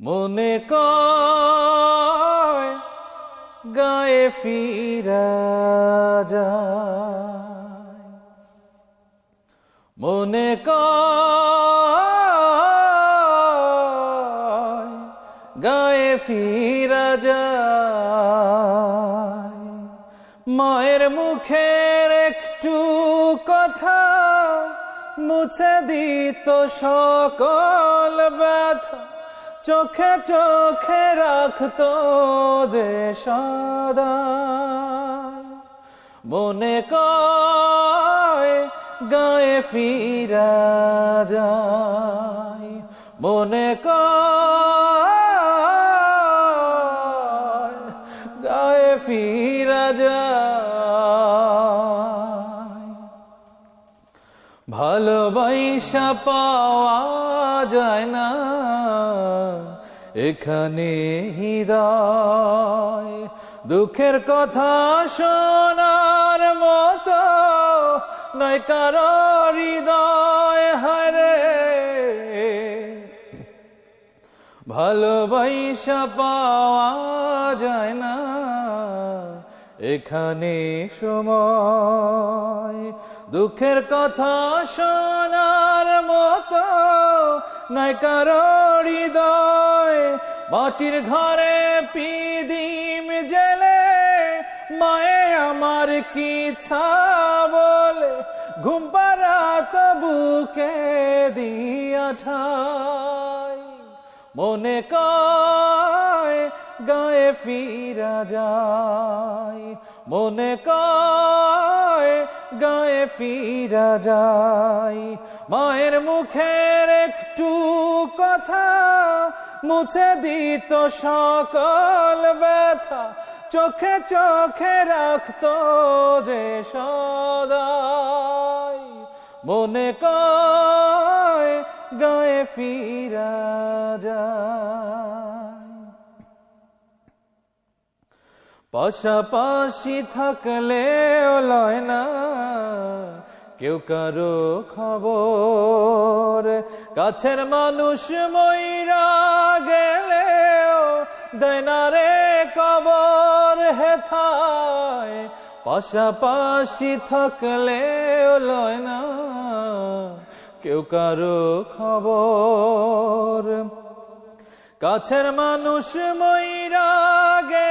মনে কয়, গায়ে ফিরা যায়। মনে কয়, গায়ে ফিরা যায়। মায়ের মুখের একটু কথা মুছে দিত সকল ব্যথা। চোখে চোখে রাখতো যে সদা। মনে কয় গায়ে ফিরা যায়। মনে কয় গায়ে ফিরা যায়। ভালোবাসা পাওয়া যায় না। এখানে হৃদয়, দুঃখের কথা শোনার মতো নয় কারও হৃদয় হারে ভালোবাসা পাওয়া যায় না। এখানে সময়, দুঃখের কথা শোনার মতো নাই কারও হৃদয়। মাটির ঘরে পিদিম জেলে মায়ে আমার কি বলে, ঘুম পারাত বুকে দিয়া ঠাই। মনে কয় গায়ে ফিরা যায়। মনে কয়, গায়ে ফিরা যায়। মায়ের মুখের একটু কথা মুছে দিত সকল ব্যথা। চোখে চোখে রাখত যে সদাই। মনে কয়, গায়ে ফিরা যায়। পাশাপাশি থাকলে লয় না। কেউ কারও খবর। কাছের মানুষ ময়রা গেলেও দেয় না রে কবর হেথায় পাশাপাশি থাকলে লয় না। কেউ কারও খবর। কাছের মানুষ ময়রা গে